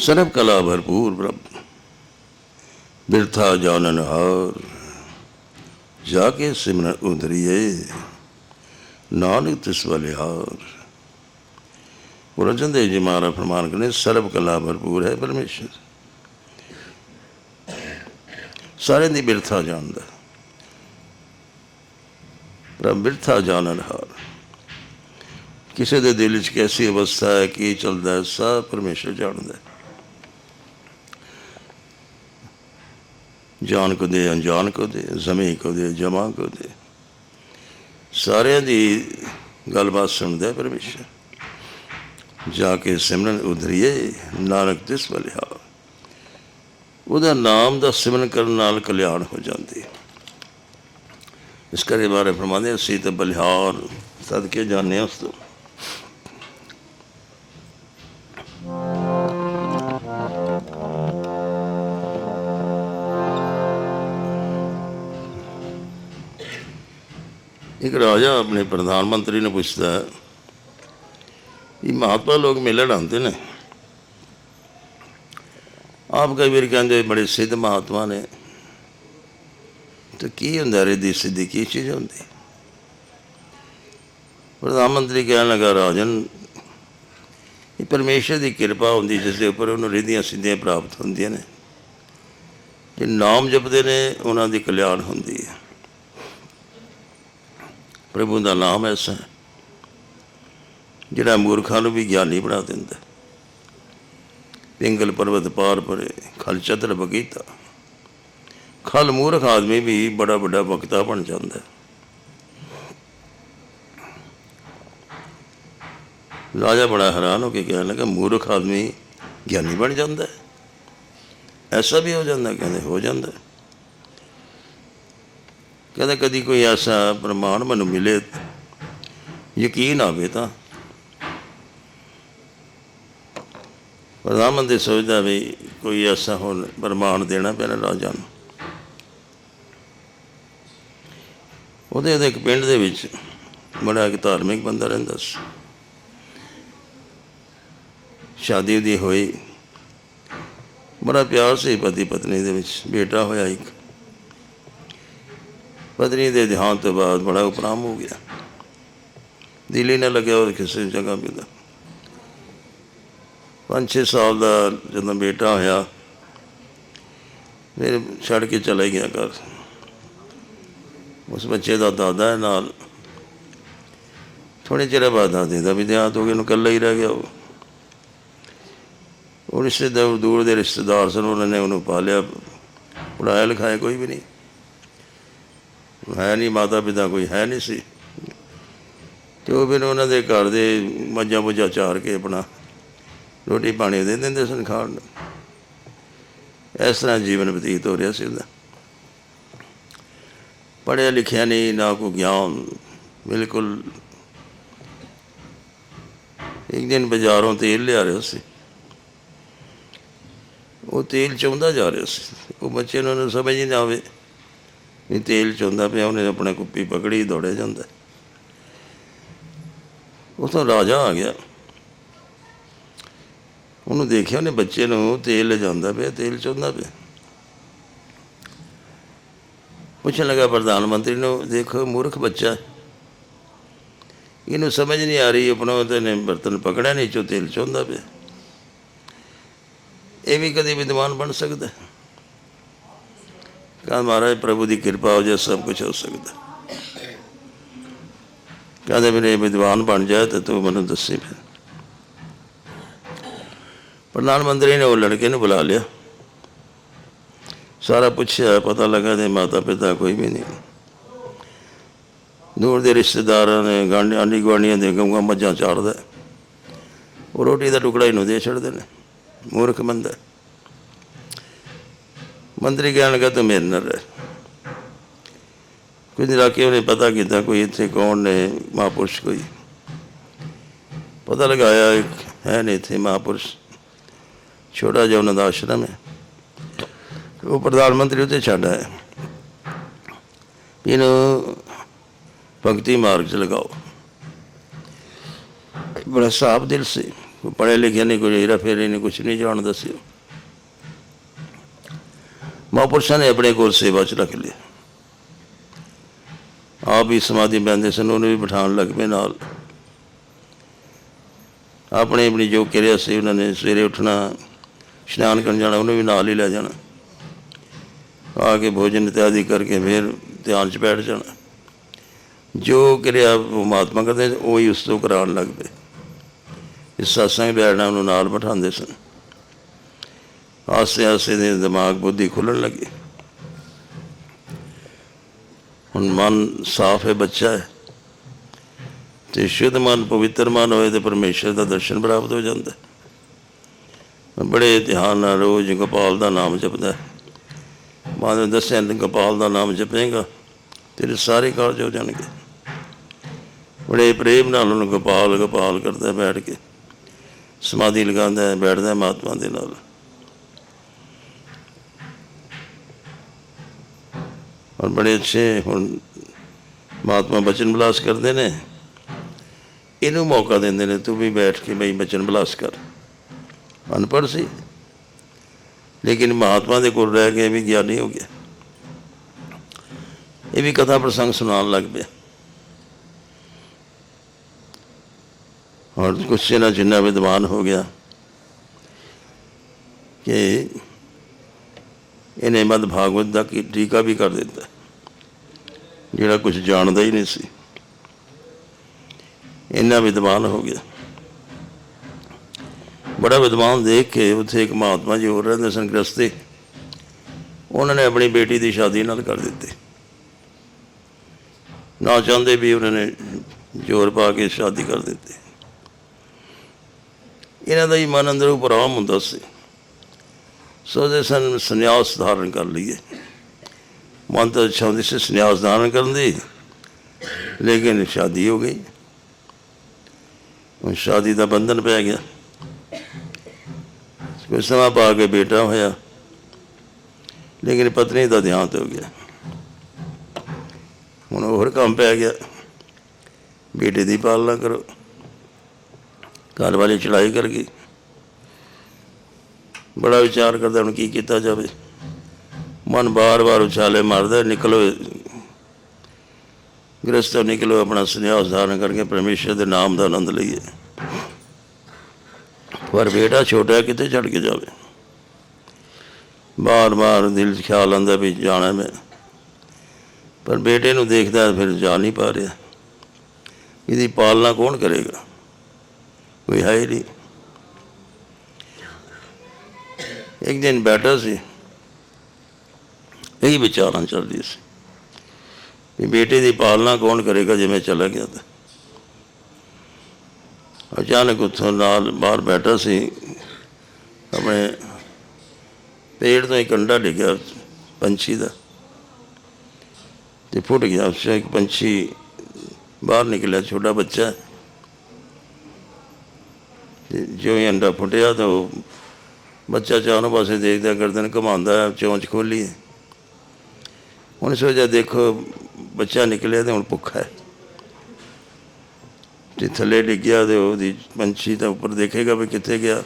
श्लोक सर्व कला भरपूर ब्रह्म बिरथा जानन हार जाके सिमरन उधरिए नानक तिस बलिहार ਗੁਰੂ ਅਰਜਨ ਦੇਵ ਜੀ ਮਹਾਰਾਜ ਫਰਮਾਨ ਕਰਨੇ ਸਰਬ ਕਲਾ ਭਰਪੂਰ ਹੈ ਪਰਮੇਸ਼ਰ ਸਾਰਿਆਂ ਦੀ ਬਿਰਥਾ ਜਾਣਦਾ ਪਰ ਬਿਰਥਾ ਜਾਣਨ ਹਾਰ ਕਿਸੇ ਦੇ ਦਿਲ ਵਿੱਚ ਕੈਸੀ ਅਵਸਥਾ ਹੈ ਕੀ ਚੱਲਦਾ ਹੈ ਸਭ ਪਰਮੇਸ਼ਰ ਜਾਣਦਾ ਹੈ ਜਾਣ ਕੋ ਦੇ ਅਣਜਾਣ ਕੋ ਦੇ, ਜ਼ਮੀਨ ਕੋ ਦੇ, ਜਮਾ ਕੋ ਦੇ। ਸਾਰਿਆਂ ਦੀ ਗੱਲਬਾਤ ਸੁਣਦਾ ਹੈ ਪਰਮੇਸ਼ਰ। ਜਾ ਕੇ ਸਿਮਰਨ ਉਧਰੀਏ, ਨਾਨਕ ਤਿਸ ਬਲਿਹਾ ਉਹਦਾ ਨਾਮ ਦਾ ਸਿਮਰਨ ਕਰਨ ਨਾਲ ਕਲਿਆਣ ਹੋ ਜਾਂਦੀ। ਇਸ ਕਰੇ ਬਾਰੇ ਫਰਮਾਉਂਦੇ ਅਸੀਂ ਤੇ ਬਲਿਹਾਰ, ਸਦਕੇ ਜਾਣੇ ਉਸ ਤੋਂ। ਇੱਕ ਰਾਜਾ ਆਪਣੇ ਪ੍ਰਧਾਨ ਮੰਤਰੀ ਨੂੰ ਪੁੱਛਦਾ ਇਹ ਮਹਾਤਮਾ ਲੋਕ ਮਿਲਣ ਆਉਂਦੇ ਨੇ। ਆਪ ਕਈ ਵਾਰ ਕਹਿੰਦੇ ਬੜੇ ਸਿੱਧ ਮਹਾਤਮਾ ਨੇ। ਤੇ ਕੀ ਹੁੰਦਾ ਰਿੱਧੀ ਸਿੱਧੀ, ਕੀ ਚੀਜ਼ ਹੁੰਦੀ? ਪ੍ਰਧਾਨ ਮੰਤਰੀ ਕਹਿਣ ਲੱਗਾ, ਰਾਜਨ, ਇਹ ਪਰਮੇਸ਼ਰ ਦੀ ਕਿਰਪਾ ਹੁੰਦੀ ਜਿਸ ਦੇ ਉੱਪਰ ਉਹਨੂੰ ਰਿੱਧੀਆਂ ਸਿੱਧੀਆਂ ਪ੍ਰਾਪਤ ਹੁੰਦੀਆਂ ਨੇ। ਜੇ ਨਾਮ ਜਪਦੇ ਨੇ, ਉਹਨਾਂ ਦੀ ਕਲਿਆਣ ਹੁੰਦੀ ਹੈ। ਪ੍ਰਭੂ ਦਾ ਨਾਮ ਐਸਾ ਹੈ, ਜਿਹੜਾ ਮੂਰਖਾਂ ਨੂੰ ਵੀ ਗਿਆਨੀ ਬਣਾ ਦਿੰਦਾ ਪਿੰਗਲ ਪਰਬਤ ਪਾਰ ਪਰੇ, ਖਲ ਚਤਰ ਬਗੀਤਾ ਖਲ ਮੂਰਖ ਆਦਮੀ ਵੀ ਬੜਾ ਵੱਡਾ ਵਕਤਾ ਬਣ ਜਾਂਦਾ ਹੈ। ਰਾਜਾ ਬੜਾ ਹੈਰਾਨ ਹੋ ਕੇ ਕਹਿਣ ਲੱਗਾ, ਮੂਰਖ ਆਦਮੀ ਗਿਆਨੀ ਬਣ ਜਾਂਦਾ ਹੈ ਐਸਾ ਵੀ ਹੋ ਜਾਂਦਾ, ਕਹਿੰਦੇ ਹੋ ਜਾਂਦਾ ਹੈ। ਕਹਿੰਦਾ ਕਦੀ ਕੋਈ ਐਸਾ ਪ੍ਰਮਾਣ ਮੈਨੂੰ ਮਿਲੇ ਯਕੀਨ ਆਵੇ ਤਾਂ। ਪ੍ਰਧਾਨ ਮੰਤਰੀ ਸੋਚਦਾ ਵੀ ਕੋਈ ਐਸਾ ਹੁਣ ਪ੍ਰਮਾਣ ਦੇਣਾ ਪੈਣਾ ਰਾਜਾ ਨੂੰ। ਉਹਦੇ ਉਹਦੇ ਇੱਕ ਪਿੰਡ ਦੇ ਵਿੱਚ ਬੜਾ ਇੱਕ ਧਾਰਮਿਕ ਬੰਦਾ ਰਹਿੰਦਾ ਸੀ। ਸ਼ਾਦੀ ਉਹਦੀ ਹੋਈ। ਬੜਾ ਪਿਆਰ ਸੀ ਪਤੀ ਪਤਨੀ ਦੇ ਵਿੱਚ, ਬੇਟਾ ਹੋਇਆ ਇੱਕ। ਪਤਨੀ ਦੇ ਦੇਹਾਂਤ ਤੋਂ ਬਾਅਦ ਬੜਾ ਉਪਰਾਮ ਹੋ ਗਿਆ। ਦਿਲ ਹੀ ਨਾ ਲੱਗਿਆ ਉਹ ਕਿਸੇ ਜਗ੍ਹਾ ਵੀ ਦਾ ਪੰਜ ਛੇ ਸਾਲ ਦਾ ਜਦੋਂ ਬੇਟਾ ਹੋਇਆ, ਫਿਰ ਛੱਡ ਕੇ ਚਲਾ ਗਿਆ ਘਰ। ਉਸ ਬੱਚੇ ਦਾ ਦਾਦਾ ਹੈ ਨਾਲ। ਥੋੜੇ ਚਿਰ ਬਾਅਦ ਦਾਦੇ ਦਾ ਵੀ ਦੇਹਾਂਤ ਹੋ ਗਿਆ, ਉਹਨੂੰ ਇਕੱਲਾ ਹੀ ਰਹਿ ਗਿਆ ਉਹ। ਉਹ ਰਿਸ਼ਤੇਦਾਰ, ਦੂਰ ਦੇ ਰਿਸ਼ਤੇਦਾਰ ਸਨ, ਉਹਨਾਂ ਨੇ ਉਹਨੂੰ ਪਾਲਿਆ ਪੜਾਇਆ ਲਿਖਾਇਆ ਕੋਈ ਵੀ ਨਹੀਂ। ਹੈ ਨਹੀਂ, ਮਾਤਾ ਪਿਤਾ ਕੋਈ ਹੈ ਨਹੀਂ ਸੀ। ਤੇ ਉਹ ਫਿਰ ਉਹਨਾਂ ਦੇ ਘਰ ਦੇ ਮੱਝਾਂ ਮੁੱਝਾਂ ਚਾਰ ਕੇ ਆਪਣਾ ਰੋਟੀ ਪਾਣੀ ਦੇ ਦਿੰਦੇ ਸਨ ਖਾਣ ਨੂੰ। ਇਸ ਤਰ੍ਹਾਂ ਜੀਵਨ ਬਤੀਤ ਹੋ ਰਿਹਾ ਸੀ ਉਹਦਾ। ਪੜ੍ਹਿਆ ਲਿਖਿਆ ਨਹੀਂ, ਨਾ ਕੋਈ ਗਿਆਨ, ਬਿਲਕੁਲ ਇੱਕ ਦਿਨ ਬਾਜ਼ਾਰੋਂ ਤੇਲ ਲਿਆ ਰਿਹਾ ਸੀ। ਉਹ ਤੇਲ ਚਾਹੁੰਦਾ ਜਾ ਰਿਹਾ ਸੀ। ਉਹ ਬੱਚੇ ਨੂੰ ਸਮਝ ਹੀ ਨਾ ਆਵੇ। ਵੀ ਤੇਲ ਚਾਹੁੰਦਾ ਪਿਆ, ਉਹਨੇ ਆਪਣੇ ਕੁੱਪੀ ਪਕੜੀ, ਦੌੜੇ ਜਾਂਦਾ। ਉਥੋਂ ਰਾਜਾ ਆ ਗਿਆ। ਉਹਨੂੰ ਦੇਖਿਆ, ਉਹਨੇ ਬੱਚੇ ਨੂੰ ਤੇਲ ਲਿਜਾਂਦਾ ਪਿਆ, ਤੇਲ ਚਾਹੁੰਦਾ ਪਿਆ। ਪੁੱਛਣ ਲੱਗਾ, ਪ੍ਰਧਾਨ ਮੰਤਰੀ ਨੂੰ, ਦੇਖੋ, ਮੂਰਖ ਬੱਚਾ ਇਹਨੂੰ ਸਮਝ ਨਹੀਂ ਆ ਰਹੀ, ਆਪਣਾ ਤੇ ਨੇ ਬਰਤਨ ਪਕੜਿਆ ਨਹੀਂ ਚੋ ਤੇਲ ਚਾਹੁੰਦਾ ਪਿਆ। ਇਹ ਵੀ ਕਦੇ ਵਿਦਵਾਨ ਬਣ ਸਕਦਾ ਕਹਿੰਦਾ ਮਹਾਰਾਜ ਪ੍ਰਭੂ ਦੀ ਕਿਰਪਾ ਹੋ ਜਾਏ, ਸਭ ਕੁਝ ਹੋ ਸਕਦਾ। ਕਹਿੰਦੇ ਮੇਰੇ ਵਿਦਵਾਨ ਬਣ ਜਾਏ ਤੇ ਤੂੰ ਮੈਨੂੰ ਦੱਸੀ ਫਿਰ। ਪ੍ਰਧਾਨ ਮੰਤਰੀ ਨੇ ਉਹ ਲੜਕੇ ਨੂੰ ਬੁਲਾ ਲਿਆ। ਸਾਰਾ ਪੁੱਛਿਆ ਪਤਾ ਲੱਗਾ ਤੇ ਮਾਤਾ ਪਿਤਾ ਕੋਈ ਵੀ ਨਹੀਂ। ਦੂਰ ਦੇ ਰਿਸ਼ਤੇਦਾਰਾਂ ਨੇ ਗਾਂਢੀ ਆਂਢੀ ਗੁਆਂਢੀਆਂ ਦੇ ਗਊਆਂ ਮੱਝਾਂ ਚਾਰਦਾ। ਉਹ ਰੋਟੀ ਦਾ ਟੁਕੜਾ ਇਹਨੂੰ ਦੇ ਛੱਡਦੇ ਨੇ। ਮੂਰਖ ਬੰਦਾ। ਮੰਤਰੀ ਕਹਿਣ ਲੱਗਾ, ਤੂੰ ਮੇਰੇ ਨਾਲ ਰਹਿ। ਕੁਝ ਦਿਨ ਕੇ ਉਹਨੇ ਪਤਾ ਕੀਤਾ ਕੋਈ ਇੱਥੇ ਕੌਣ ਨੇ, ਮਹਾਂਪੁਰਸ਼ ਕੋਈ। ਪਤਾ ਲਗਾਇਆ ਇੱਕ ਹੈ ਨੇ ਇੱਥੇ ਮਹਾਂਪੁਰਸ਼। ਛੋਟਾ ਜਿਹਾ ਉਹਨਾਂ ਦਾ ਆਸ਼ਰਮ ਹੈ। ਉਹ ਪ੍ਰਧਾਨ ਮੰਤਰੀ ਉੱਤੇ ਛੱਡ ਆਇਆ ਇਹਨੂੰ ਭਗਤੀ ਮਾਰਗ 'ਚ ਲਗਾਓ। ਬੜਾ ਸਾਫ਼ ਦਿਲ ਸੀ। ਕੋਈ ਪੜ੍ਹੇ ਲਿਖੇ ਨਹੀਂ ਕੋਈ ਹੀਰਾ ਫੇਰੇ ਨਹੀਂ ਕੁਛ ਨਹੀਂ ਜਾਣ ਦੱਸਿਓ ਮਹਾਂਪੁਰਸ਼ਾਂ ਨੇ ਆਪਣੇ ਕੋਲ ਸੇਵਾ ਚ ਰੱਖ ਲਿਆ। ਆਪ ਵੀ ਸਮਾਧੀ ਬੈੰਦੇ ਸਨ, ਉਹਨੂੰ ਵੀ ਬਿਠਾਉਣ ਲੱਗ ਪਏ ਨਾਲ। ਆਪਣੀ ਆਪਣੀ ਜੋ ਕਿਰਿਆ ਸੀ, ਉਹਨਾਂ ਨੇ ਸਵੇਰੇ ਉੱਠਣਾ, ਇਸ਼ਨਾਨ ਕਰਨ ਜਾਣਾ, ਉਹਨੂੰ ਵੀ ਨਾਲ ਹੀ ਲੈ ਜਾਣਾ। ਆ ਕੇ ਭੋਜਨ ਇਤਿਆਦੀ ਕਰਕੇ ਫਿਰ ਧਿਆਨ 'ਚ ਬੈਠ ਜਾਣਾ। ਜੋ ਕਿਰਿਆ ਉਹ ਮਹਾਤਮਾ ਕਰਦੇ, ਉਹ ਹੀ ਉਸ ਤੋਂ ਕਰਾਉਣ ਲੱਗ ਪਏ। ਇਸ ਸਤਸੰਗ ਬੈਠਣਾ ਉਹਨੂੰ ਨਾਲ ਬਿਠਾਉਂਦੇ ਸਨ। ਆਸੇ ਆਸੇ ਦੇ ਦਿਮਾਗ ਬੁੱਧੀ ਖੁੱਲਣ ਲੱਗੀ। ਹੁਣ ਮਨ ਸਾਫ਼ ਹੈ, ਬੱਚਾ ਹੈ। ਤੇ ਸ਼ੁੱਧ ਮਨ, ਪਵਿੱਤਰ ਮਨ ਹੋਏ ਤੇ ਪਰਮੇਸ਼ਰ ਦਾ ਦਰਸ਼ਨ ਪ੍ਰਾਪਤ ਹੋ ਜਾਂਦਾ ਹੈ। ਬੜੇ ਧਿਆਨ ਨਾਲ ਰੋਜ਼ ਗੋਪਾਲ ਦਾ ਨਾਮ ਜਪਦਾ ਮਾਂ ਨੇ ਦੱਸਿਆ, ਗੋਪਾਲ ਦਾ ਨਾਮ ਜਪੇਗਾ, ਤੇਰੇ ਸਾਰੇ ਕਾਰਜ ਹੋ ਜਾਣਗੇ। ਬੜੇ ਪ੍ਰੇਮ ਨਾਲ ਉਹਨੂੰ ਗੋਪਾਲ ਗੋਪਾਲ ਕਰਦਾ ਬੈਠ ਕੇ। ਸਮਾਧੀ ਲਗਾਉਂਦਾ ਹੈ ਬੈਠਦਾ ਮਹਾਤਮਾ ਦੇ ਨਾਲ। ਔਰ ਬੜੇ ਅੱਛੇ ਹੁਣ ਮਹਾਤਮਾ ਬਚਨ ਬਲਾਸ ਕਰਦੇ ਨੇ। ਇਹਨੂੰ ਮੌਕਾ ਦਿੰਦੇ ਨੇ, ਤੂੰ ਵੀ ਬੈਠ ਕੇ ਬਈ ਬਚਨ ਬਲਾਸ ਕਰ। ਅਨਪੜ੍ਹ ਸੀ। ਲੇਕਿਨ ਮਹਾਤਮਾ ਦੇ ਕੋਲ ਰਹਿ ਕੇ ਵੀ ਗਿਆਨੀ ਹੋ ਗਿਆ। ਇਹ ਵੀ ਕਥਾ ਪ੍ਰਸੰਗ ਸੁਣਾਉਣ ਲੱਗ ਪਿਆ। ਔਰ ਗੁੱਸੇ ਨਾਲ ਜਿੰਨਾ ਵਿਦਵਾਨ ਹੋ ਗਿਆ ਕਿ ਇਹਨੇ ਮਦ ਭਾਗਵਤ ਦਾ ਕੀ ਟੀਕਾ ਵੀ ਕਰ ਦਿੱਤਾ। ਜਿਹੜਾ ਕੁਝ ਜਾਣਦਾ ਹੀ ਨਹੀਂ ਸੀ। ਇੰਨਾ ਵਿਦਵਾਨ ਹੋ ਗਿਆ। ਬੜਾ ਵਿਦਵਾਨ ਦੇਖ ਕੇ ਉੱਥੇ ਇੱਕ ਮਹਾਤਮਾ ਜੀ ਹੋਰ ਰਹਿੰਦੇ ਸਨ ਗ੍ਰਸਤੇ ਉਹਨਾਂ ਨੇ ਆਪਣੀ ਬੇਟੀ ਦੀ ਸ਼ਾਦੀ ਨਾਲ ਕਰ ਦਿੱਤੀ। ਨਾ ਚਾਹੁੰਦੇ ਵੀ ਉਹਨਾਂ ਨੇ ਜ਼ੋਰ ਪਾ ਕੇ ਸ਼ਾਦੀ ਕਰ ਦਿੱਤੀ। ਇਹਨਾਂ ਦਾ ਹੀ ਮਨ ਅੰਦਰ ਉਪਰਾਮ ਹੁੰਦਾ ਸੀ। ਸੋਚਦੇ ਸਨ, ਸੰਨਿਆਸ ਧਾਰਨ ਕਰ ਲਈਏ। ਮਨ ਤਾਂ ਅੱਛਾ ਹੁੰਦੀ ਸੀ ਸੰਨਿਆਸ ਧਾਰਨ ਕਰਨ ਦੀ, ਲੇਕਿਨ ਸ਼ਾਦੀ ਹੋ ਗਈ। ਉਹ ਸ਼ਾਦੀ ਦਾ ਬੰਧਨ ਪੈ ਗਿਆ। ਕੁਝ ਸਮਾਂ ਪਾ ਕੇ ਬੇਟਾ ਹੋਇਆ, ਲੇਕਿਨ ਪਤਨੀ ਦਾ ਦੇਹਾਂਤ ਹੋ ਗਿਆ। ਹੁਣ ਹੋਰ ਕੰਮ ਪੈ ਗਿਆ। ਬੇਟੇ ਦੀ ਪਾਲਣਾ ਕਰੋ। ਘਰ ਵਾਲੀ ਚੜਾਈ ਕਰ ਗਈ। ਬੜਾ ਵਿਚਾਰ ਕਰਦਾ ਹੁਣ ਕੀ ਕੀਤਾ ਜਾਵੇ। ਮਨ ਬਾਰ-ਬਾਰ ਉਛਾਲੇ ਮਾਰਦਾ ਨਿਕਲੋ ਗ੍ਰਸਤੋਂ ਨਿਕਲੋ ਆਪਣਾ ਸੁਨੇਹਾ ਧਾਰਨ ਕਰਕੇ ਪਰਮੇਸ਼ਰ ਦੇ ਨਾਮ ਦਾ ਆਨੰਦ ਲਈਏ। ਪਰ ਬੇਟਾ ਛੋਟਾ ਹੈ, ਕਿਤੇ ਛੱਡ ਕੇ ਜਾਵੇ? ਬਾਰ-ਬਾਰ ਦਿਲ 'ਚ ਖਿਆਲ ਆਉਂਦਾ ਵੀ ਜਾਣਾ ਮੈਂ। ਪਰ ਬੇਟੇ ਨੂੰ ਦੇਖਦਾ ਫਿਰ ਜਾ ਨਹੀਂ ਪਾ ਰਿਹਾ। ਇਹਦੀ ਪਾਲਣਾ ਕੌਣ ਕਰੇਗਾ? ਕੋਈ ਹੈ ਹੀ ਨਹੀਂ। ਇੱਕ ਦਿਨ ਬੈਠਾ ਸੀ। ਇਹੀ ਵਿਚਾਰਾਂ ਚੱਲਦੀ ਸੀ। ਵੀ ਬੇਟੇ ਦੀ ਪਾਲਣਾ ਕੌਣ ਕਰੇਗਾ ਜੇ ਮੈਂ ਚਲਾ ਗਿਆ ਤਾਂ। ਅਚਾਨਕ ਉੱਥੋਂ ਨਾਲ ਬਾਹਰ ਬੈਠਾ ਸੀ। ਆਪਣੇ ਪੇੜ ਤੋਂ ਇੱਕ ਅੰਡਾ ਡਿੱਗਿਆ ਪੰਛੀ ਦਾ। ਤੇ ਫੁੱਟ ਗਿਆ ਉਸ ਇੱਕ ਪੰਛੀ ਬਾਹਰ ਨਿਕਲਿਆ, ਛੋਟਾ ਬੱਚਾ। ਤੇ ਜਿਉਂ ਹੀ ਅੰਡਾ ਫੁੱਟਿਆ ਤਾਂ ਉਹ ਬੱਚਾ ਚਾਰੋਂ ਪਾਸੇ ਦੇਖਦਾ, ਗਰਦਨ ਘੁਮਾਉਂਦਾ, ਚੌਂਚ ਖੋਲੀ ਹੁਣ ਸੋਚਿਆ, ਦੇਖੋ, ਬੱਚਾ ਨਿਕਲਿਆ ਤੇ ਹੁਣ ਭੁੱਖਾ ਹੈ। ਤੇ ਥੱਲੇ ਡਿੱਗਿਆ ਤੇ ਉਹਦੀ ਪੰਛੀ ਤਾਂ ਉੱਪਰ ਦੇਖੇਗਾ ਵੀ ਕਿੱਥੇ ਗਿਆ।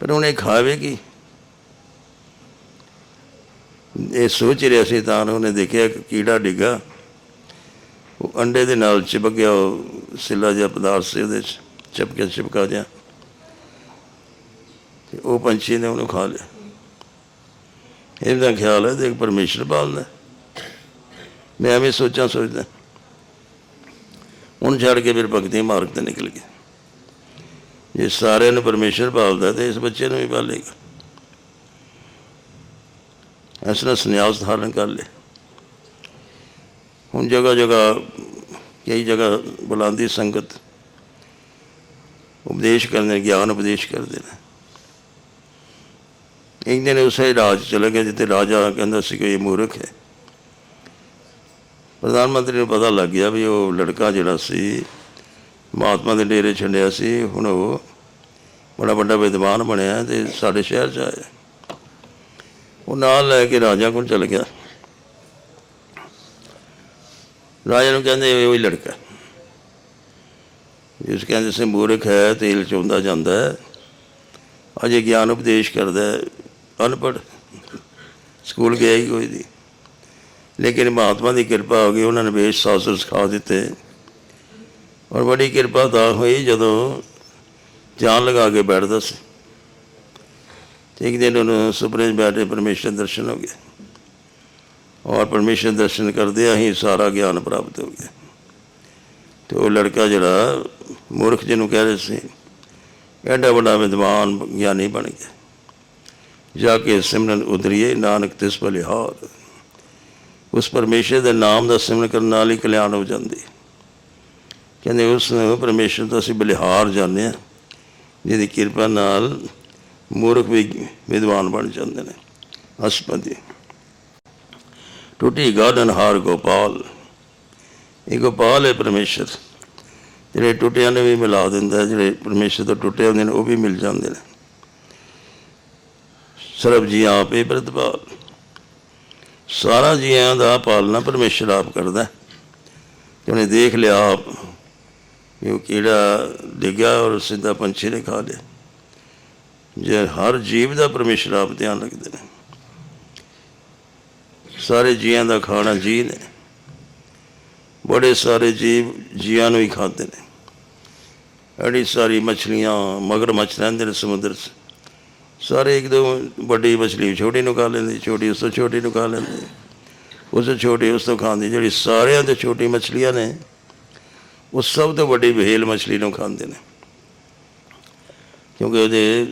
ਪਰ ਉਹਨੇ ਖਾਵੇਗੀ ਇਹ ਸੋਚ ਰਿਹਾ ਸੀ ਤਾਂ ਉਹਨੇ ਦੇਖਿਆ ਕਿ ਕੀੜਾ ਡਿੱਗਾ। ਉਹ ਅੰਡੇ ਦੇ ਨਾਲ ਚਿਪਕ ਗਿਆ, ਉਹ ਸਿੱਲਾ ਜਿਹਾ ਪਦਾਰਥ ਸੀ ਉਹਦੇ ਚ ਚਿਪਕਿਆ ਚਿਪਕਾ ਜਿਹਾ। ਤੇ ਉਹ ਪੰਛੀ ਨੇ ਉਹਨੂੰ ਖਾ ਲਿਆ। ਇਹਦਾ ਖਿਆਲ ਹੈ ਦੇਖ ਪਰਮੇਸ਼ਰ ਪਾਲਦਾ ਮੈਂ ਐਵੇਂ ਸੋਚਾਂ ਸੋਚਦਾ। ਉਹਨੂੰ ਛੱਡ ਕੇ ਫਿਰ ਭਗਤੀ ਮਾਰਗ ਤੇ ਨਿਕਲ ਗਿਆ। ਜੇ ਸਾਰਿਆਂ ਨੂੰ ਪਰਮੇਸ਼ਰ ਪਾਲਦਾ ਤੇ ਇਸ ਬੱਚੇ ਨੂੰ ਵੀ ਪਾਲੇਗਾ ਇਸ ਨੇ ਸੰਨਿਆਸ ਧਾਰਨ ਕਰ ਲਿਆ ਹੁਣ ਜਗ੍ਹਾ ਜਗ੍ਹਾ ਕਈ ਜਗ੍ਹਾ ਬੁਲਾਉਂਦੀ ਸੰਗਤ। ਉਪਦੇਸ਼ ਕਰਦੇ ਗਿਆਨ ਉਪਦੇਸ਼ ਕਰਦੇ ਨੇ। ਇੱਕ ਦਿਨ ਉਸੇ ਰਾਜ ਚਲੇ ਗਿਆ ਜਿੱਥੇ ਰਾਜਾ ਕਹਿੰਦਾ ਸੀ ਕਿ ਇਹ ਮੂਰਖ ਹੈ। ਪ੍ਰਧਾਨ ਮੰਤਰੀ ਨੂੰ ਪਤਾ ਲੱਗ ਗਿਆ ਵੀ ਉਹ ਲੜਕਾ ਜਿਹੜਾ ਸੀ, ਮਹਾਤਮਾ ਦੇ ਡੇਰੇ ਛੱਡਿਆ ਸੀ, ਹੁਣ ਉਹ ਬੜਾ ਵੱਡਾ ਵਿਦਵਾਨ ਬਣਿਆ ਤੇ ਸਾਡੇ ਸ਼ਹਿਰ 'ਚ ਆਇਆ। ਉਹ ਨਾਲ ਲੈ ਕੇ ਰਾਜਾ ਕੋਲ ਚਲ ਗਿਆ। ਰਾਜਾ ਨੂੰ ਕਹਿੰਦੇ, ਇਹ ਉਹੀ ਲੜਕਾ ਜਿਸ ਕਹਿੰਦੇ ਸੇ, ਮੂਰਖ ਹੈ, ਤੇਲ ਚੋਂਦਾ ਜਾਂਦਾ ਹੈ। ਅਜੇ ਗਿਆਨ ਉਪਦੇਸ਼ ਕਰਦਾ ਹੈ। ਅਨਪੜ੍ਹ। ਸਕੂਲ ਗਿਆ ਹੀ ਕੋਈ ਦੀ ਲੇਕਿਨ ਮਹਾਤਮਾ ਦੀ ਕਿਰਪਾ ਹੋ ਗਈ, ਉਹਨਾਂ ਨੇ ਵੇਸ਼ ਸ਼ਾਸਤਰ ਸਿਖਾ ਦਿੱਤੇ। ਔਰ ਬੜੀ ਕਿਰਪਾ ਤਾਂ ਹੋਈ ਜਦੋਂ ਜਾਨ ਲਗਾ ਕੇ ਬੈਠਦਾ ਸੀ। ਇੱਕ ਦਿਨ ਉਹਨੂੰ ਸੁਪਨੇ 'ਚ ਬੈਠੇ, ਪਰਮੇਸ਼ਰ ਦਰਸ਼ਨ ਹੋ ਗਏ। ਔਰ ਪਰਮੇਸ਼ਰ ਦਰਸ਼ਨ ਕਰਦੇ ਹੀ ਸਾਰਾ ਗਿਆਨ ਪ੍ਰਾਪਤ ਹੋ ਗਿਆ। ਤੇ ਉਹ ਲੜਕਾ ਜਿਹੜਾ ਮੂਰਖ ਜਿਹਨੂੰ ਕਹਿ ਰਹੇ ਸੀ ਐਡਾ ਵੱਡਾ ਵਿਦਵਾਨ ਗਿਆਨੀ ਬਣ ਗਿਆ। ਜਾ ਕੇ ਸਿਮਰਨ ਉਦਰੀਏ ਨਾਨਕ ਤਿਸ ਬਲਿਹਾਰ ਉਸ ਪਰਮੇਸ਼ਰ ਦੇ ਨਾਮ ਦਾ ਸਿਮਰਨ ਕਰਨ ਨਾਲ ਹੀ ਕਲਿਆਣ ਹੋ ਜਾਂਦੀ। ਕਹਿੰਦੇ ਉਸ ਨੂੰ ਪਰਮੇਸ਼ਰ, ਤੋਂ ਅਸੀਂ ਬਲਿਹਾਰ ਜਾਂਦੇ ਹਾਂ। ਜਿਹਦੀ ਕਿਰਪਾ ਨਾਲ ਮੂਰਖ ਵੀ ਵਿਦਵਾਨ ਬਣ ਜਾਂਦੇ ਨੇ। ਹਸਪਤੀ ਟੁੱਟੀ ਗਾਰਡਨ ਹਾਰ ਗੋਪਾਲ। ਇਹ ਗੋਪਾਲ ਹੈ ਪਰਮੇਸ਼ਰ। ਜਿਹੜੇ ਟੁੱਟਿਆਂ ਨੇ ਵੀ ਮਿਲਾ ਦਿੰਦਾ ਜਿਹੜੇ ਪਰਮੇਸ਼ਰ ਤੋਂ ਟੁੱਟੇ ਹੁੰਦੇ ਨੇ, ਉਹ ਵੀ ਮਿਲ ਜਾਂਦੇ ਨੇ। ਸਰਬ ਜੀ ਆਪੇ ਪ੍ਰਤਪਾਲ ਸਾਰਾ ਜੀਆਂ ਦਾ ਪਾਲਣਾ ਪਰਮੇਸ਼ਰ ਆਪ ਕਰਦਾ ਤੇ ਉਹਨੇ ਦੇਖ ਲਿਆ ਆਪ ਕਿ ਉਹ ਕੀੜਾ ਡਿੱਗਿਆ ਔਰ ਸਿੱਧਾ ਪੰਛੀ ਨੇ ਖਾ ਲਿਆ। ਜੇ ਹਰ ਜੀਵ ਦਾ ਪਰਮੇਸ਼ਰ ਆਪ ਧਿਆਨ ਰੱਖਦੇ ਨੇ। ਸਾਰੇ ਜੀਆਂ ਦਾ ਖਾਣਾ ਜੀ ਨੇ। ਬੜੇ ਸਾਰੇ ਜੀਵ ਜੀਆਂ ਨੂੰ ਹੀ ਖਾਂਦੇ ਨੇ। ਐਡੀ ਸਾਰੀ ਮੱਛਲੀਆਂ ਮਗਰਮੱਛ ਰਹਿੰਦੇ ਨੇ ਸਮੁੰਦਰ 'ਚ। ਸਾਰੇ ਇੱਕ ਦੋ ਵੱਡੀ ਮਛਲੀ ਛੋਟੀ ਨੂੰ ਖਾ ਲੈਂਦੀ, ਛੋਟੀ ਉਸ ਤੋਂ ਛੋਟੀ ਨੂੰ ਖਾ ਲੈਂਦੀ। ਉਸ ਤੋਂ ਛੋਟੀ ਉਸ ਤੋਂ ਖਾਂਦੀ, ਜਿਹੜੀ ਸਾਰਿਆਂ ਤੋਂ ਛੋਟੀ ਮਛਲੀਆਂ ਨੇ, ਉਹ ਸਭ ਤੋਂ ਵੱਡੀ ਵਹੇਲ ਮਛਲੀ ਨੂੰ ਖਾਂਦੇ ਨੇ। ਕਿਉਂਕਿ ਉਹਦੇ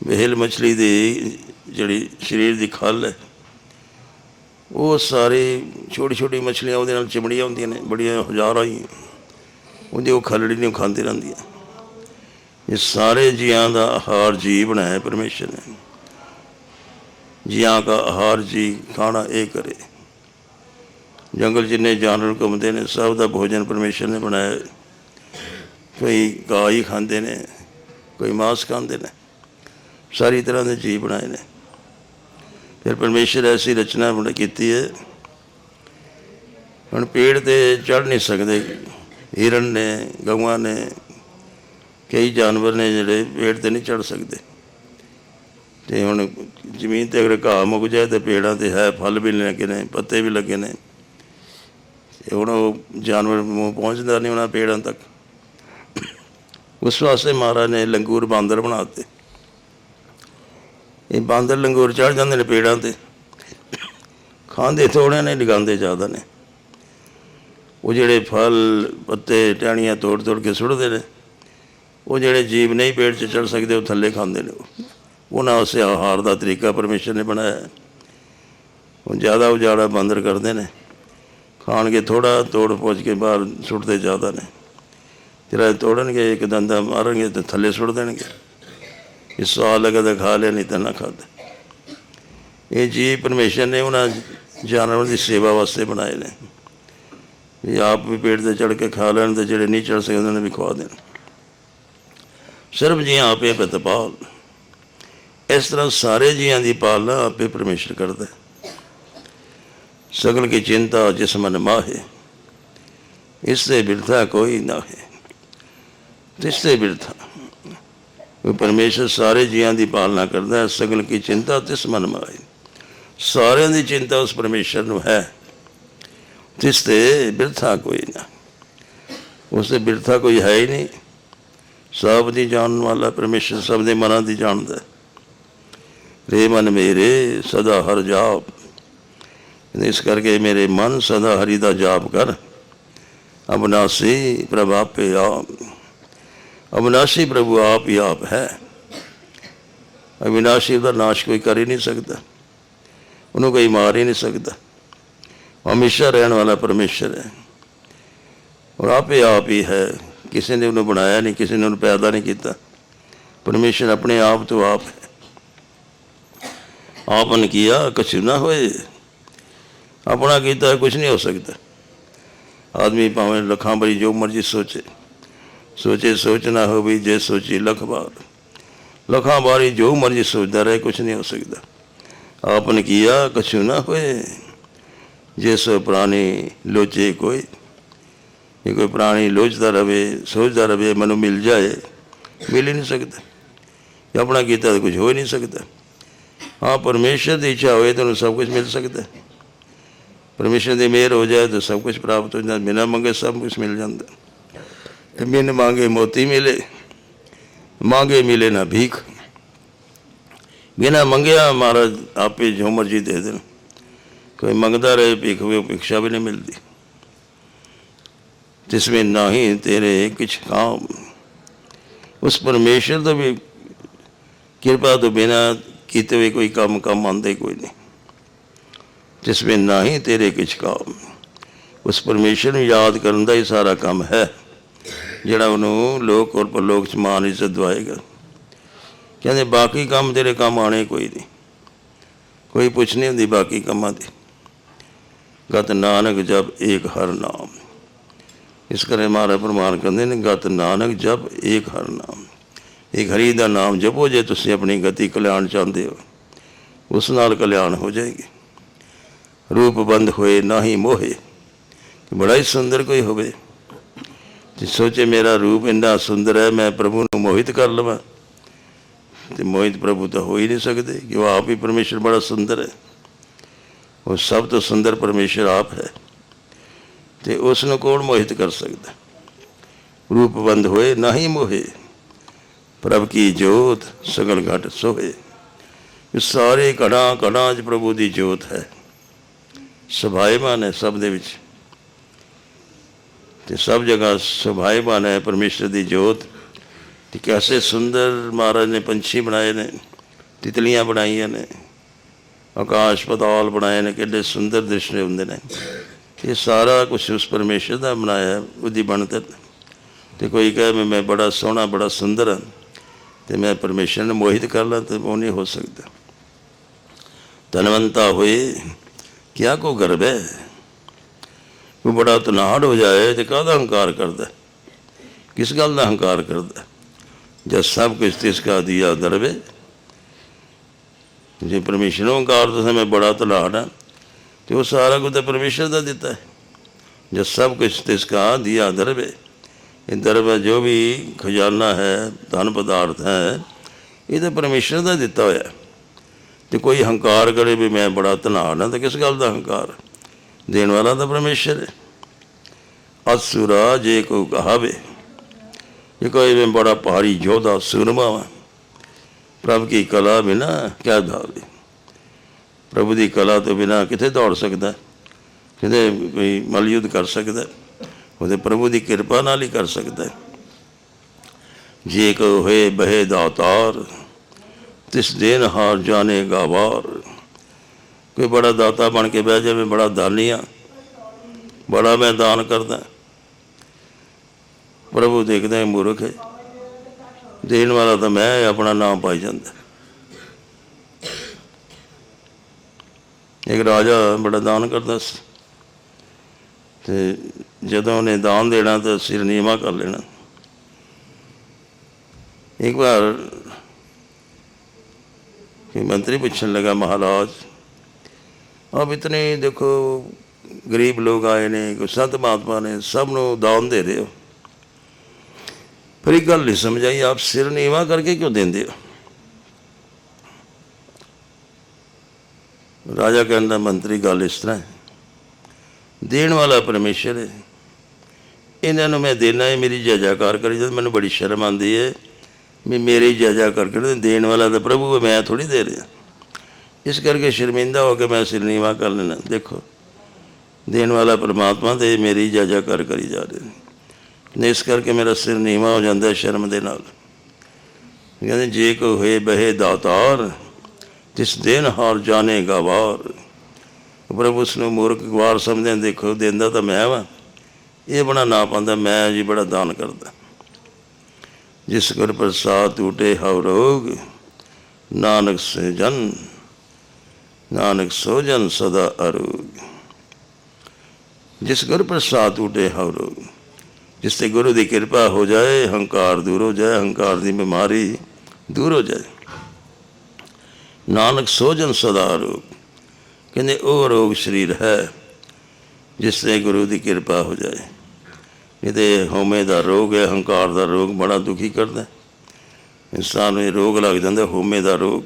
ਵਹੇਲ ਮਛਲੀ ਦੀ ਜਿਹੜੀ ਸਰੀਰ ਦੀ ਖੱਲ ਹੈ, ਉਹ ਸਾਰੇ ਛੋਟੀ ਛੋਟੀ ਮਛਲੀਆਂ ਉਹਦੇ ਨਾਲ ਚਿਮੜੀਆਂ ਹੁੰਦੀਆਂ ਨੇ, ਬੜੀਆਂ ਹਜ਼ਾਰਾਂ ਹੀ। ਉਹਦੀ ਉਹ ਖਲੜੀ ਨੂੰ ਖਾਂਦੀ ਰਹਿੰਦੀਆਂ ਇਹ ਸਾਰੇ ਜੀਆਂ ਦਾ ਆਹਾਰ ਜੀ ਬਣਾਇਆ ਪਰਮੇਸ਼ਰ ਨੇ। ਜੀਆਂ ਦਾ ਆਹਾਰ ਜੀ ਖਾਣਾ ਇਹ ਕਰੇ। ਜੰਗਲ ਜਿੰਨੇ ਜਾਨਵਰ ਘੁੰਮਦੇ ਨੇ, ਸਭ ਦਾ ਭੋਜਨ ਪਰਮੇਸ਼ਰ ਨੇ ਬਣਾਇਆ। ਹੈ। ਕੋਈ ਗਾਂ ਹੀ ਖਾਂਦੇ ਨੇ, ਕੋਈ ਮਾਸ ਖਾਂਦੇ ਨੇ। ਸਾਰੀ ਤਰ੍ਹਾਂ ਦੇ ਜੀਵ ਬਣਾਏ ਨੇ। ਫਿਰ ਪਰਮੇਸ਼ਰ ਐਸੀ ਰਚਨਾ ਬਣਾ ਕੀਤੀ ਹੈ। ਹੁਣ ਪੇੜ ਤੇ ਚੜ ਨਹੀਂ ਸਕਦੇ। ਹਿਰਨ ਨੇ, ਗਊਆਂ ਨੇ ਕਈ ਜਾਨਵਰ ਨੇ ਜਿਹੜੇ ਪੇੜ ਤੇ ਨਹੀਂ ਚੜ ਸਕਦੇ। ਤੇ ਹੁਣ ਜ਼ਮੀਨ ਤੇ ਅਗਰ ਘਾਹ ਮੁੱਕ ਜਾਏ ਤੇ ਪੇੜਾਂ ਤੇ ਹੈ, ਫਲ ਵੀ ਲੱਗੇ ਨੇ, ਪੱਤੇ ਵੀ ਲੱਗੇ ਨੇ। ਤੇ ਹੁਣ ਉਹ ਜਾਨਵਰ ਪਹੁੰਚਦਾ ਨਹੀਂ ਉਹਨਾਂ ਪੇੜਾਂ ਤੱਕ। ਉਸ ਵਾਸਤੇ ਮਹਾਰਾਜ ਨੇ ਲੰਗੂਰ ਬਾਂਦਰ ਬਣਾਤੇ ਇਹ ਬਾਂਦਰ ਲੰਗੂਰ ਚੜ ਜਾਂਦੇ ਨੇ ਪੇੜਾਂ ਤੇ। ਖਾਂਦੇ ਥੋੜ੍ਹੇ ਨੇ, ਲਗਾਉਂਦੇ ਜ਼ਿਆਦਾ ਨੇ। ਉਹ ਜਿਹੜੇ ਫਲ, ਪੱਤੇ, ਟਾਹਣੀਆਂ ਤੋੜ ਤੋੜ ਕੇ ਸੁੱਟਦੇ ਨੇ। ਉਹ ਜਿਹੜੇ ਜੀਵ ਨਹੀਂ ਪੇਟ 'ਚ ਚੜ ਸਕਦੇ, ਉਹ ਥੱਲੇ ਖਾਂਦੇ ਨੇ। ਉਹ। ਉਹਨਾਂ ਉਸੇ ਆਹਾਰ ਦਾ ਤਰੀਕਾ ਪਰਮੇਸ਼ਰ ਨੇ ਬਣਾਇਆ। ਹੈ। ਉਹ ਜ਼ਿਆਦਾ ਉਜਾੜਾ ਬਾਂਦਰ ਕਰਦੇ ਨੇ। ਖਾਣਗੇ ਥੋੜਾ ਤੋੜ ਪੋਚ ਕੇ ਬਾਹਰ ਸੁੱਟਦੇ ਜ਼ਿਆਦਾ ਨੇ। ਜਿਹੜਾ ਤੋੜਨਗੇ, ਇੱਕ ਦੰਦਾ ਮਾਰਨਗੇ ਤੇ ਥੱਲੇ ਸੁੱਟ ਦੇਣਗੇ। ਇਸ ਸਾਲ ਲਗਾ ਖਾ ਲਿਆ, ਨਹੀਂ ਤਾਂ ਨਾ ਖਾਦੇ ਇਹ ਜੀ ਪਰਮੇਸ਼ਰ ਨੇ ਉਹਨਾਂ ਜਾਨਵਰਾਂ ਦੀ ਸੇਵਾ ਵਾਸਤੇ ਬਣਾਏ ਨੇ। ਵੀ ਆਪ ਵੀ ਪੇਟ ਤੇ ਚੜ ਕੇ ਖਾ ਲੈਣ ਤੇ ਜਿਹੜੇ ਨਹੀਂ ਚੜ ਸਕਦੇ, ਉਹਨਾਂ ਨੇ ਵੀ ਖਵਾ ਦੇਣ। ਸਰਬ ਜੀਆਂ ਆਪੇ ਪ੍ਰਤਪਾਲ ਇਸ ਤਰ੍ਹਾਂ ਸਾਰੇ ਜੀਆਂ ਦੀ ਪਾਲਣਾ ਆਪੇ ਪਰਮੇਸ਼ਰ ਕਰਦਾ ਸਗਲ ਕੀ ਚਿੰਤਾ ਜਿਸ ਮਨ ਮਾਹੇ, ਇਸ ਸੇ ਬਿਰਥਾ ਕੋਈ ਨਾ ਹੈ ਜਿਸ 'ਤੇ ਬਿਰਥਾ। ਉਹ ਪਰਮੇਸ਼ਰ ਸਾਰੇ ਜੀਆਂ ਦੀ ਪਾਲਣਾ ਕਰਦਾ ਹੈ, ਸਗਲ ਕੀ ਚਿੰਤਾ ਤਿਸ ਮਨ ਮਾਹੇ। ਸਾਰਿਆਂ ਦੀ ਚਿੰਤਾ ਉਸ ਪਰਮੇਸ਼ਰ ਨੂੰ ਹੈ। ਜਿਸ ਤੇ ਬਿਰਥਾ ਕੋਈ ਨਾ। ਉਸ ਤੇ ਬਿਰਥਾ ਕੋਈ ਹੈ ਹੀ ਨਹੀਂ। ਸਭ ਦੀ ਜਾਣਨ ਵਾਲਾ ਪਰਮੇਸ਼ਰ ਸਭ ਦੇ ਮਨਾਂ ਦੀ ਜਾਣਦਾ ਹੈ। ਰੇ ਮਨ ਮੇਰੇ, ਸਦਾ ਹਰ ਜਾਪ। ਇਸ ਕਰਕੇ ਮੇਰੇ ਮਨ ਸਦਾ ਹਰੀ ਦਾ ਜਾਪ ਕਰ। ਅਬਨਾਸੀ ਪ੍ਰਭ ਆਪੇ ਆਪ। ਅਬਨਾਸੀ ਪ੍ਰਭੂ ਆਪ ਹੀ ਆਪ ਹੈ। ਅਵਿਨਾਸ਼ੀ ਦਾ ਨਾਸ਼ ਕੋਈ ਕਰ ਹੀ ਨਹੀਂ ਸਕਦਾ। ਉਹਨੂੰ ਕੋਈ ਮਾਰ ਹੀ ਨਹੀਂ ਸਕਦਾ। ਹਮੇਸ਼ਾ ਰਹਿਣ ਵਾਲਾ ਪਰਮੇਸ਼ਰ ਹੈ। ਔਰ ਆਪੇ ਆਪ ਹੀ ਹੈ। ਕਿਸੇ ਨੇ ਉਹਨੂੰ ਬਣਾਇਆ ਨਹੀਂ, ਕਿਸੇ ਨੇ ਉਹਨੂੰ ਪੈਦਾ ਨਹੀਂ ਕੀਤਾ। ਪਰਮੇਸ਼ਰ ਆਪਣੇ ਆਪ ਤੋਂ ਆਪ ਹੈ। ਆਪਨ ਕੀਆ, ਕਛੁ ਨਾ ਹੋਏ। ਆਪਣਾ ਕੀਤਾ, ਕੁਛ ਨਹੀਂ ਹੋ ਸਕਦਾ। ਆਦਮੀ ਭਾਵੇਂ ਲੱਖਾਂ ਬੜੀ ਜੋ ਮਰਜ਼ੀ ਸੋਚੇ। ਸੋਚੇ, ਸੋਚ ਨਾ ਹੋ ਜੇ ਸੋਚੀ ਲੱਖ ਵਾਰ। ਲੱਖਾਂ ਬਾਰੀ ਜੋ ਮਰਜ਼ੀ ਸੋਚਦਾ ਰਹੇ, ਕੁਛ ਨਹੀਂ ਹੋ ਸਕਦਾ। ਆਪਨ ਕੀਆ, ਕਛੁ ਨਾ ਹੋਏ। ਜੇ ਸੋ ਪ੍ਰਾਣੀ ਲੋਚੇ ਕੋਈ ਜੇ ਕੋਈ ਪ੍ਰਾਣੀ ਲੋਚਦਾ ਰਵੇ, ਸੋਚਦਾ ਰਵੇ, ਮੈਨੂੰ ਮਿਲ ਜਾਏ, ਮਿਲ ਹੀ ਨਹੀਂ ਸਕਦਾ। ਜੇ ਆਪਣਾ ਕੀਤਾ ਤਾਂ ਕੁਝ ਹੋ ਹੀ ਨਹੀਂ ਸਕਦਾ। ਹਾਂ, ਪਰਮੇਸ਼ਰ ਦੀ ਇੱਛਾ ਹੋਏ ਤਾਂ ਉਹਨੂੰ ਸਭ ਕੁਝ ਮਿਲ ਸਕਦਾ। ਹੈ। ਪਰਮੇਸ਼ਰ ਦੀ ਮਿਹਰ ਹੋ ਜਾਏ ਤਾਂ ਸਭ ਕੁਝ ਪ੍ਰਾਪਤ ਹੋ ਜਾਂਦਾ। ਬਿਨਾਂ ਮੰਗੇ ਸਭ ਕੁਝ ਮਿਲ ਜਾਂਦਾ। ਤੇ ਬਿਨ ਮੰਗੇ ਮੋਤੀ ਮਿਲੇ, ਮੰਗੇ ਮਿਲੇ ਨਾ ਭੀਖ। ਬਿਨਾਂ ਮੰਗਿਆ ਮਹਾਰਾਜ ਆਪੇ ਜੋ ਮਰਜ਼ੀ ਦੇ ਦੇਣ। ਕੋਈ ਮੰਗਦਾ ਰਹੇ, ਭੀਖ ਵੀ ਭਿਕਸ਼ਾ ਵੀ ਨਹੀਂ ਮਿਲਦੀ। ਜਿਸमें ਨਹੀਂ ਤੇਰੇ ਕੁਛ ਕਾਮ। ਉਸ ਪਰਮੇਸ਼ਰ ਦਾ ਵੀ ਕਿਰਪਾ ਤੋਂ ਬਿਨਾ ਕੀਤੇ ਹੋਏ ਕੋਈ ਕੰਮ ਕੰਮ ਆਉਂਦੇ ਕੋਈ ਨਹੀਂ। ਜਿਸ ਵਿੱਚ ਨਾ ਹੀ ਤੇਰੇ ਕੁਛ ਕਾਮ। ਉਸ ਪਰਮੇਸ਼ਰ ਨੂੰ ਯਾਦ ਕਰਨ ਦਾ ਹੀ ਸਾਰਾ ਕੰਮ ਹੈ, ਜਿਹੜਾ ਉਹਨੂੰ ਲੋਕ ਔਰ ਪਰਲੋਕ ਚ ਮਾਨ ਇੱਜ਼ਤ ਦਵਾਏਗਾ ਕਹਿੰਦੇ, ਬਾਕੀ ਕੰਮ ਤੇਰੇ ਕੰਮ ਆਣੇ ਕੋਈ ਨਹੀਂ। ਕੋਈ ਪੁੱਛ ਨਹੀਂ ਹੁੰਦੀ ਬਾਕੀ ਕੰਮਾਂ ਦੀ। ਗਤ ਨਾਨਕ ਜਬ ਏਕ ਹਰ ਨਾਮ। ਇਸ ਕਰੇ ਮਹਾਰਾਜ ਪ੍ਰਮਾਨ ਕਹਿੰਦੇ ਨੇ, ਗਤ ਨਾਨਕ ਜਪ, ਏਕ ਹਰ ਨਾਮ। ਇਹ ਹਰੀ ਦਾ ਨਾਮ ਜਪੋ ਜੇ ਤੁਸੀਂ ਆਪਣੀ ਗਤੀ ਕਲਿਆਣ ਚਾਹੁੰਦੇ ਹੋ। ਉਸ ਨਾਲ ਕਲਿਆਣ ਹੋ ਜਾਏਗੀ। ਰੂਪ ਬੰਦ ਹੋਏ ਨਾ ਹੀ ਮੋਹੇ ਬੜਾ ਹੀ ਸੁੰਦਰ ਕੋਈ ਹੋਵੇ। ਤੇ ਸੋਚੇ ਮੇਰਾ ਰੂਪ ਇੰਨਾ ਸੁੰਦਰ ਹੈ, ਮੈਂ ਪ੍ਰਭੂ ਨੂੰ ਮੋਹਿਤ ਕਰ ਲਵਾਂ। ਤੇ ਮੋਹਿਤ ਪ੍ਰਭੂ ਤਾਂ ਹੋ ਹੀ ਨਹੀਂ ਸਕਦੇ, ਕਿ ਉਹ ਆਪ ਹੀ ਪਰਮੇਸ਼ਰ ਬੜਾ ਸੁੰਦਰ ਹੈ। ਉਹ ਸਭ ਤੋਂ ਸੁੰਦਰ ਪਰਮੇਸ਼ਰ ਆਪ ਹੈ। ਤੇ ਉਸ ਨੂੰ ਕੌਣ ਮੋਹਿਤ ਕਰ ਸਕਦਾ? ਰੂਪਬੰਦ ਹੋਏ ਨਾ ਹੀ ਮੋਹੇ। ਪ੍ਰਭ ਕੀ ਜੋਤ, ਸਗਲ ਘਟ ਸੋਹੇ। ਇਹ ਸਾਰੇ ਘੜਾਂ ਘੜਾਂ 'ਚ ਪ੍ਰਭੂ ਦੀ ਜੋਤ ਹੈ। ਸੁਭਾਏਮਾਨ ਹੈ ਸਭ ਦੇ ਵਿੱਚ। ਤੇ ਸਭ ਜਗ੍ਹਾ ਸੁਭਾਏਮਾਨ ਹੈ ਪਰਮੇਸ਼ਰ ਦੀ ਜੋਤ। ਤੇ ਕੈਸੇ ਸੁੰਦਰ ਮਹਾਰਾਜ ਨੇ ਪੰਛੀ ਬਣਾਏ ਨੇ, ਤਿਤਲੀਆਂ ਬਣਾਈਆਂ ਨੇ। ਆਕਾਸ਼ ਪਤਾਲ ਬਣਾਏ ਨੇ ਕਿੰਨੇ ਸੁੰਦਰ ਦ੍ਰਿਸ਼ ਹੁੰਦੇ ਨੇ। ਇਹ ਸਾਰਾ ਕੁਝ ਉਸ ਪਰਮੇਸ਼ਰ ਦਾ ਬਣਾਇਆ, ਉਹਦੀ ਬਣਤਰ। ਤੇ ਕੋਈ ਕਹੇ ਮੈਂ- ਮੈਂ ਬੜਾ ਸੋਹਣਾ, ਬੜਾ ਸੁੰਦਰ ਹਾਂ, ਤੇ ਮੈਂ ਪਰਮੇਸ਼ਰ ਨੂੰ ਮੋਹਿਤ ਕਰ ਲਾਂ ਤੇ ਉਹ ਨਹੀਂ ਹੋ ਸਕਦਾ। ਧਨਵੰਤਾ ਹੋਏ, ਕਿਆ ਕੋ ਗਰਬ ਹੈ? ਉਹ ਬੜਾ ਤਨਾੜ ਹੋ ਜਾਏ ਤੇ ਕਾਹਦਾ ਹੰਕਾਰ ਕਰਦਾ? ਕਿਸ ਗੱਲ ਦਾ ਹੰਕਾਰ ਕਰਦਾ? ਹੈ? ਜਦ ਸਭ ਕੁਝ ਤਿਸ ਕਾ ਦਿਆ ਦਰਵੇ। ਜੇ ਪਰਮੇਸ਼ਰ ਨੂੰ ਹੰਕਾਰ, ਤਾਂ ਮੈਂ ਬੜਾ ਤਨਾੜ ਹਾਂ। ਤੇ ਉਹ ਸਾਰਾ ਕੁਝ ਤਾਂ ਪਰਮੇਸ਼ਰ ਦਾ ਦਿੱਤਾ ਹੈ। ਜਦ ਸਭ ਕੁਝ ਤਿਸ ਕਾ ਦਿਆ ਦਰਵੇ। ਇਹ ਦਰਵੇ ਜੋ ਵੀ ਖਜ਼ਾਨਾ ਹੈ, ਧਨ ਪਦਾਰਥ ਹੈ, ਇਹ ਤਾਂ ਪਰਮੇਸ਼ਰ ਦਾ ਦਿੱਤਾ ਹੋਇਆ ਹੈ। ਤੇ ਕੋਈ ਹੰਕਾਰ ਕਰੇ ਵੀ ਮੈਂ ਬੜਾ ਧਨਾੜ ਹਾਂ, ਤਾਂ ਕਿਸ ਗੱਲ ਦਾ ਹੰਕਾਰ? ਦੇਣ ਵਾਲਾ ਤਾਂ ਪਰਮੇਸ਼ਰ ਹੈ। ਅਸੁਰਾ ਜੇ ਕੋ ਕਹਾਵੇ ਇਹ ਕੋਈ ਮੈਂ ਬੜਾ ਭਾਰੀ ਯੋਧਾ ਸੂਰਮਾ ਵਾਂ, ਪ੍ਰਭ ਕੀ ਕਲਾ ਬਿਨਾ ਕਿਆ ਧਾਵੇ ਪ੍ਰਭੂ ਦੀ ਕਲਾ ਤੋਂ ਬਿਨਾ ਕਿੱਥੇ ਦੌੜ ਸਕਦਾ? ਕਿਤੇ ਕੋਈ ਮਲਯੁੱਧ ਕਰ ਸਕਦਾ? ਉਹਦੇ ਪ੍ਰਭੂ ਦੀ ਕਿਰਪਾ ਨਾਲ ਹੀ ਕਰ ਸਕਦਾ ਜੇ ਕੋ ਹੋਏ ਬਹਿ ਦਾਤਾਰ, ਤਿਸ ਦੇਨ ਹਾਰ ਜਾਣੇਗਾ ਵਾਰ ਕੋਈ ਬੜਾ ਦਾਤਾ ਬਣ ਕੇ ਬਹਿ ਜਾਵੇ, ਬੜਾ ਦਾਨੀ ਆ, ਬੜਾ ਮੈਂ ਦਾਨ ਕਰਦਾ। ਪ੍ਰਭੂ ਦੇਖਦਾ ਹੈ ਮੂਰਖ ਹੈ। ਦੇਣ ਵਾਲਾ ਤਾਂ ਮੈਂ ਆਪਣਾ ਨਾਮ ਪਾਈ ਜਾਂਦਾ। ਇੱਕ ਰਾਜਾ ਬੜਾ ਦਾਨ ਕਰਦਾ ਸੀ। ਤੇ ਜਦੋਂ ਉਹਨੇ ਦਾਨ ਦੇਣਾ ਤਾਂ ਸਿਰ ਨੀਵਾ ਕਰ ਲੈਣਾ। ਇੱਕ ਵਾਰ ਕਿ ਮੰਤਰੀ ਪੁੱਛਣ ਲੱਗਾ ਮਹਾਰਾਜ ਆਪ ਇਤਨੇ ਦੇਖੋ ਗਰੀਬ ਲੋਕ ਆਏ ਨੇ ਕੋ ਸੰਤ ਮਹਾਤਮਾ ਨੇ, ਸਭ ਨੂੰ ਦਾਨ ਦੇ ਰਹੇ ਹੋ ਪਰ ਇੱਕ ਗੱਲ ਨਹੀਂ ਸਮਝਾਈ ਆਪ ਸਿਰ ਨੀਵਾ ਕਰਕੇ ਕਿਉਂ ਦਿੰਦੇ ਹੋ? ਰਾਜਾ ਕਹਿੰਦਾ, ਮੰਤਰੀ, ਗੱਲ ਇਸ ਤਰ੍ਹਾਂ ਦੇਣ ਵਾਲਾ ਪਰਮੇਸ਼ਰ ਹੈ। ਇਹਨਾਂ ਨੂੰ ਮੈਂ ਦੇਣਾ ਹੈ, ਮੇਰੀ ਜਜਾਕਾਰ ਕਰੀ, ਜਦ ਮੈਨੂੰ ਬੜੀ ਸ਼ਰਮ ਆਉਂਦੀ ਹੈ ਵੀ ਮੇਰੀ ਜਜਾ ਕਰਕੇ ਦੇਣ ਵਾਲਾ ਤਾਂ ਪ੍ਰਭੂ ਹੈ, ਮੈਂ ਥੋੜੀ ਦੇ ਰਿਹਾ। ਇਸ ਕਰਕੇ ਸ਼ਰਮਿੰਦਾ ਹੋ ਕੇ ਮੈਂ ਸਿਰ ਨੀਵਾ ਕਰ ਲੈਣਾ ਦੇਖੋ, ਦੇਣ ਵਾਲਾ ਪਰਮਾਤਮਾ ਤੇ ਮੇਰੀ ਜਜਾ ਕਰ ਕਰੀ ਜਾ ਰਹੇ ਨੇ। ਇਸ ਕਰਕੇ ਮੇਰਾ ਸਿਰ ਨੀਵਾ ਹੋ ਜਾਂਦਾ ਸ਼ਰਮ ਦੇ ਨਾਲ। ਕਹਿੰਦੇ, ਜੇ ਕੋ ਹੋਏ, ਬਹਿ ਦਾਤਾਰ ਜਿਸ ਦਿਨ ਹਾਰ ਜਾਣੇਗਾ ਵਾਰ। ਪ੍ਰਭੂ ਉਸ ਨੂੰ ਮੂਰਖ ਗਵਾਰ ਸਮਝਦੇ ਦੇਖੋ ਦਿੰਦਾ ਤਾਂ ਮੈਂ ਵਾਂ। ਇਹ ਬੜਾ ਨਾ ਪਾਉਂਦਾ, ਮੈਂ ਜੀ ਬੜਾ ਦਾਨ ਕਰਦਾ। ਜਿਸ ਗੁਰ ਪ੍ਰਸਾਦ ਟੂਟੇ ਹਉ ਰੋਗ, ਨਾਨਕ ਸੇ ਜਨ ਨਾਨਕ ਸੋ ਜਨ ਸਦਾ ਅਰੋਗ। ਜਿਸ ਗੁਰ ਪ੍ਰਸਾਦ ਟੂਟੇ ਹਉ ਰੋਗ, ਜਿਸ ਤੇ ਗੁਰੂ ਦੀ ਕਿਰਪਾ ਹੋ ਜਾਏ, ਹੰਕਾਰ ਦੂਰ ਹੋ ਜਾਏ, ਹੰਕਾਰ ਦੀ ਬਿਮਾਰੀ ਦੂਰ ਹੋ ਜਾਏ। ਨਾਨਕ ਸੋਜਨ ਸਦਾ ਰੋਗ। ਕਹਿੰਦੇ, ਉਹ ਰੋਗ ਸਰੀਰ ਹੈ, ਜਿਸ ਤੇ ਗੁਰੂ ਦੀ ਕਿਰਪਾ ਹੋ ਜਾਏ। ਇਹਦੇ ਤੇ ਹਉਮੈ ਦਾ ਰੋਗ ਹੈ, ਹੰਕਾਰ ਦਾ ਰੋਗ ਬੜਾ ਦੁਖੀ ਕਰਦਾ ਇਨਸਾਨ ਨੂੰ ਇਹ ਰੋਗ ਲੱਗ ਜਾਂਦਾ, ਹਉਮੈ ਦਾ ਰੋਗ,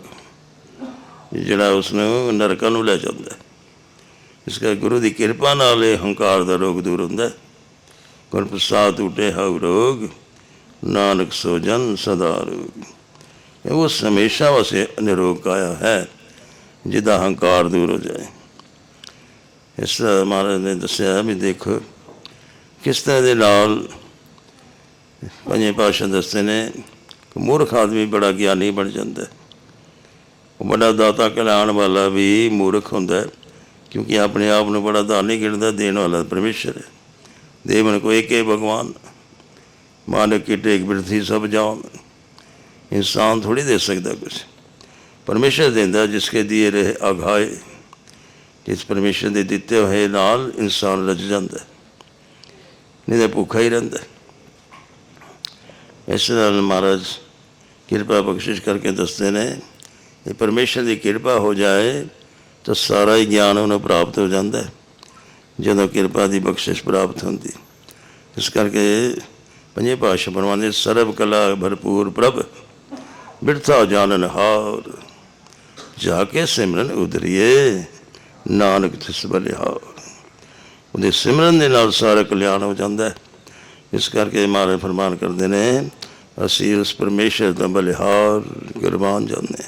ਜਿਹੜਾ ਉਸ ਨੂੰ ਨਰਕਾਂ ਨੂੰ ਲੈ ਜਾਂਦਾ ਇਸ ਕਰਕੇ ਗੁਰੂ ਦੀ ਕਿਰਪਾ ਨਾਲ ਇਹ ਹੰਕਾਰ ਦਾ ਰੋਗ ਦੂਰ ਹੁੰਦਾ ਹੈ। ਗੁਰ ਪ੍ਰਸਾਦ ਉਟੇ ਹਉ ਰੋਗ, ਨਾਨਕ ਸੋਜਨ ਸਦਾ ਰੋਗ। ਇਹ ਉਸ ਹਮੇਸ਼ਾ ਵਸੇ ਨਿਰੋਗ ਕਾਇਆ ਹੈ ਜਿਹਦਾ ਹੰਕਾਰ ਦੂਰ ਹੋ ਜਾਏ। ਇਸ ਤਰ੍ਹਾਂ ਮਹਾਰਾਜ ਨੇ ਦੱਸਿਆ ਵੀ ਦੇਖੋ, ਕਿਸ ਤਰ੍ਹਾਂ ਦੇ ਨਾਲ ਪੰਜੇ ਪਾਸ਼ਾ ਦੱਸਦੇ ਨੇ, ਕਿ ਮੂਰਖ ਆਦਮੀ ਬੜਾ ਗਿਆਨੀ ਬਣ ਜਾਂਦਾ ਹੈ। ਉਹ ਬੜਾ ਦਾਤਾ ਕਹਿਲਾਉਣ ਵਾਲਾ ਵੀ ਮੂਰਖ ਹੁੰਦਾ ਹੈ, ਕਿਉਂਕਿ ਆਪਣੇ ਆਪ ਨੂੰ ਬੜਾ ਦਾਨੀ ਗਿਣਦਾ, ਦੇਣ ਵਾਲਾ ਪਰਮੇਸ਼ਰ ਹੈ। ਦੇਵਨ ਕੋ ਏਕੇ ਭਗਵਾਨ, ਮਾਨਕ ਕੀ ਟੇਕ ਬਿਰਥੀ ਸਭ ਜਾਉ ਇਨਸਾਨ ਥੋੜੀ ਦੇ ਸਕਦਾ ਕੁਝ ਪਰਮੇਸ਼ਰ ਦਿੰਦਾ ਜਿਸ ਕੇ ਦਿਏ ਰਹੇ ਅਘਾਏ ਜਿਸ ਪਰਮੇਸ਼ਰ ਦੇ ਦਿੱਤੇ ਹੋਏ ਨਾਲ ਇਨਸਾਨ ਰਜ ਜਾਂਦਾ ਨਹੀਂ ਤਾਂ ਭੁੱਖਾ ਹੀ ਰਹਿੰਦਾ ਇਸ ਨਾਲ ਮਹਾਰਾਜ ਕਿਰਪਾ ਬਖਸ਼ਿਸ਼ ਕਰਕੇ ਦੱਸਦੇ ਨੇ ਇਹ ਪਰਮੇਸ਼ਰ ਦੀ ਕਿਰਪਾ ਹੋ ਜਾਏ, ਤਾਂ ਸਾਰਾ ਹੀ ਗਿਆਨ ਉਹਨੂੰ ਪ੍ਰਾਪਤ ਹੋ ਜਾਂਦਾ ਹੈ, ਜਦੋਂ ਕਿਰਪਾ ਦੀ ਬਖਸ਼ਿਸ਼ ਪ੍ਰਾਪਤ ਹੁੰਦੀ ਇਸ ਕਰਕੇ ਪੰਜੇ ਭਾਸ਼ਾ ਬਣਵਾਉਂਦੇ ਸਰਬ ਕਲਾ ਭਰਪੂਰ ਪ੍ਰਭ ਬਿਰਥਾ ਜਾਣਨ ਹਾਰ ਜਾ ਕੇ ਸਿਮਰਨ ਉਧਰੀਏ, ਨਾਨਕ ਤਿਸ ਬਲਿਹਾਰ। ਉਹਦੇ ਸਿਮਰਨ ਦੇ ਨਾਲ ਸਾਰਾ ਕਲਿਆਣ ਹੋ ਜਾਂਦਾ ਹੈ। ਇਸ ਕਰਕੇ ਮਹਾਰਾਜ ਫਰਮਾਨ ਕਰਦੇ ਨੇ, ਅਸੀਂ ਉਸ ਪਰਮੇਸ਼ਰ ਦਾ ਬਲਿਹਾਰ ਕੁਰਬਾਨ ਜਾਂਦੇ